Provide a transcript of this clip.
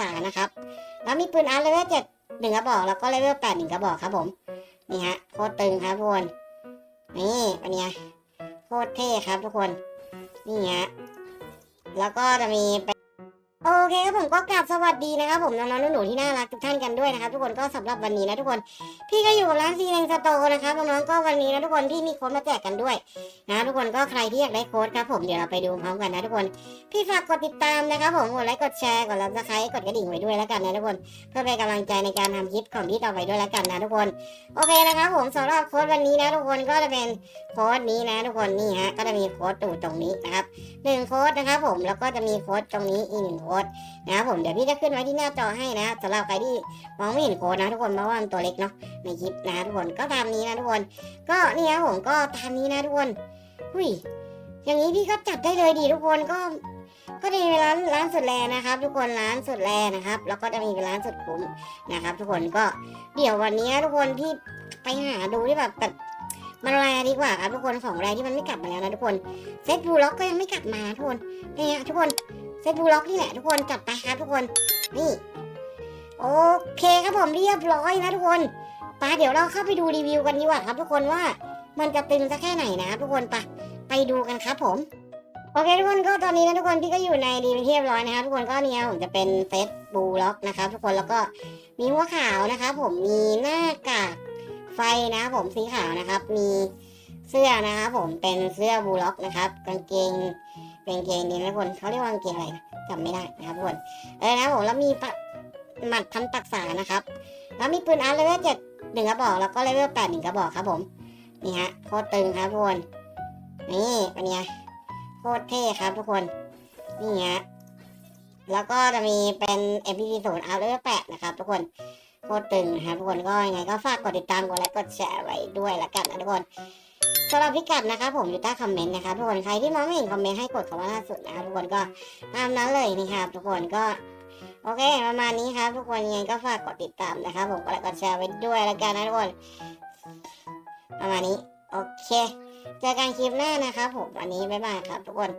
ษานะครับ แล้วมีปืนอาร์ตเลเวลเจ็ดหนึ่งกระบอกแล้วก็เลเวลแปดหนึ่งกระบอกครับผมนี่ฮะโคตรตึงครับทุกคนนี่เป็นไงโคตรเท่ครับทุกคนนี่ฮะแล้วก็จะมี โอเคครับผมก็กราบสวัสดีนะครับผมน้องๆหนูๆที่น่ารักทุกท่านกันด้วยนะครับทุกคนก็สำหรับวันนี้นะทุกคน พี่ก็อยู่กับร้านซีเนงสโตนะครับน้องๆก็วันนี้นะทุกคนพี่มีโค้ดมาแจกกันด้วยนะทุกคนก็ใครที่อยากได้โค้ดครับผมเดี๋ยวเราไปดูพร้อมกันนะทุกคน พี่ฝากกดติดตามนะครับผมกดไลค์กดแชร์กดรับสไครต์กดกระดิ่งไว้ด้วยแล้วกันนะทุกคน เพื่อเป็นกำลังใจในการทำคลิปของพี่ต่อไปด้วยแล้วกันนะทุกคนโอเคนะครับผมสำหรับโค้ดวันนี้นะทุกคนก็จะเป็นโค้ดนี้นะ ทุกคนนี่ฮะก็จะมีโค้ดตู่ตรงนี้นะครับหนึ่งโค้ดนะครับผมแล้วก็จะมีโค้ดตรงนี้อีกหนึ่งโค้ดนะครับผมเดี๋ยวพี่จะขึ้นไว้ที่หน้าจอให้นะสำหรับใครที่มองไม่เห็นโค้ดนะทุกคนเพราะว่ามันตัวเล็กเนาะในคลิปนะทุกคนก็ตามนี้นะทุกคน ก็นี่ครับผมก็ตามนี้นะทุกคนหุยอย่างนี้พี่ก็จัดได้เลยดีทุกคนก็ก็จะมีร้านร้านสุดแลนะครับ ทุกคนร้านสุดแลนะครับ แล้วก็จะมีร้านสุดคุ้มนะครับ ทุกคนก็เดี๋ยววันนี้ทุกคนที่ไปหาดูที่แบบแบบ มันแรดีกว่าครับทุกคนของแรที่มันไม่กลับมาแล้วนะทุกคนเซตบูล็อกก็ยังไม่กลับมาทุกคนนี่ฮะทุกคนเซตบูล็อกนี่แหละทุกคนจัดไปครับทุกคนนี่โอเคครับผมเรียบร้อยนะทุกคนไปเดี๋ยวเราเข้าไปดูรีวิวกันดีกว่าครับ ทุกคนว่ามันจะตึงสักแค่ไหนนะครับทุกคนไปไปดูกันครับผมโอเคทุกคนก็ตอนนี้นะทุกคนพี่ก็อยู่ในดีเป็นที่เรียบร้อยนะครับทุกคนก็เนี่ยผมจะเป็นเฟซบูล็อกนะครับทุกคนแล้วก็มีหัวขาวนะครับผมมีหน้ากาก ไฟนะครับผมสีขาวนะครับ มีเสื้อนะครับผมเป็นเสื้อบูล็อกนะครับ กางเกงเป็นเกงนี้นะทุกคนเขาเรียกว่ากางเกงอะไรจำไม่ได้นะครับทุกคนเออนะครับผมแล้วมีหมัดพันปักษานะครับ แล้วมีปืนอาร์เลเวลเจ็ดหนึ่งกระบอกแล้วก็เลเวลแปดหนึ่งกระบอกครับผมนี่ฮะโคตรตึงครับทุกคนนี่เป็นไงโคตรเท่ครับทุกคนนี่ฮะแล้วก็จะมีเป็น MPC ศูนย์เอาเลแปดนะครับทุกคน คตรตึงนะครับทุกคนก็ยังไงก็ฝากกดติดตามกดไลค์กดแชร์ไว้ด้วยละกันนะทุกคนสำหรับพิกัดนะครับผมอยู่ใต้คอมเมนต์นะครับทุกคนใครที่มองไม่เห็นคอมเมนต์ให้กดคำว่าล่าสุดนะครับทุกคนก็ตามนั้นเลยนี่ครับทุกคนก็โอเคประมาณนี้ครับ ทุกคนยังไงก็ฝากกดติดตามนะครับ ผมกดไลค์กดแชร์ไว้ด้วยละกันนะทุกคนประมาณนี้โอเค เจอกันคลิปหน้านะครับผมวันนี้บ๊ายบายครับทุกคน